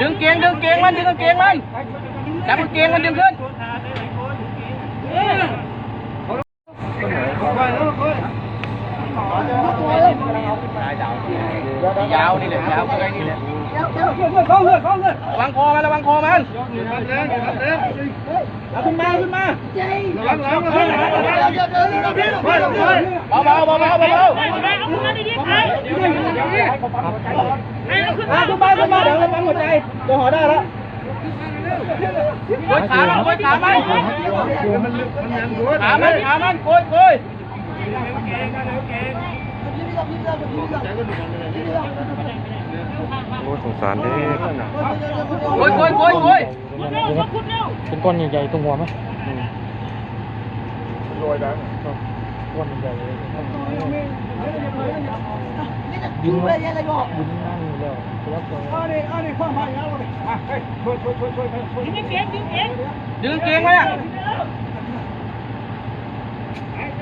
ดึงเกียงดึงเกียงมันดึงเกียงมันจับเกียงมันดึงขึ้นยาวนี่แหละยาวอะไรนี่แหละ ระวังคอมันระวังคอมันเอาขึ้นมาขึ้นมาเบาเบาเบาเบาเบาเบาเอาขึ้นมาขึ้นมาเดี๋ยวเราปั๊มหัวใจเดี๋ยวหอได้แล้วโกยขามันโกยขามันขามันขามันโกยโกย โอ้สงสารเด้โกยโกยโกยโกยเป็นก้อนใหญ่ๆตรงหัวไหมลอยได้ก้อนใหญ่เลยยิงเลยยังไงก็ยิงนั่งอยู่แล้วแล้วก็ดึงเกงไว้อะ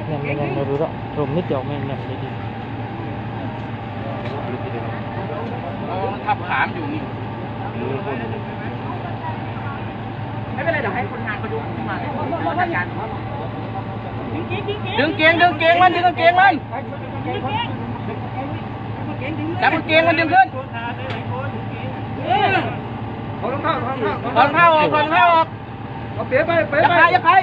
เงี้ยไม่งั้นเราดูแล้วรวมนิดเดียวไม่เงี้ยดี ดีอ๋อทับขามอยู่นี่ไม่เป็นไรเดี๋ยวให้คนงานเขาดูขึ้นมาจัดการดึงเกงดึงเกงมันดึงเกงมันจับเกงมันดึงขึ้นถอดรองเท้าออกถอดรองเท้าออกอย่าใครอย่าใคร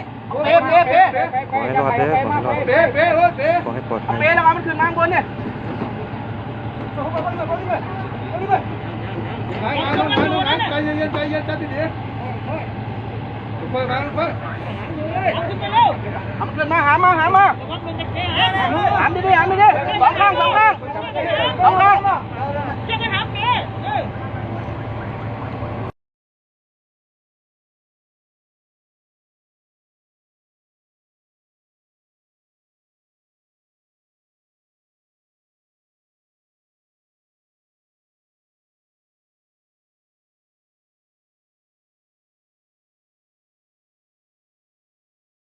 เป๊ะเป๊ะเป๊ะขอให้รอดเด้อขอให้รอดเป๊ะเป๊ะเป๊ะขอให้ปลอดภัยเป๊ะแล้วเอามันขึ้นมาข้างบนเนี่ย เย็นใจเย็นใจดีๆไปมาไปเอาขึ้นมาหามาหามาหามดิหามดิสองข้างสองข้างสองข้าง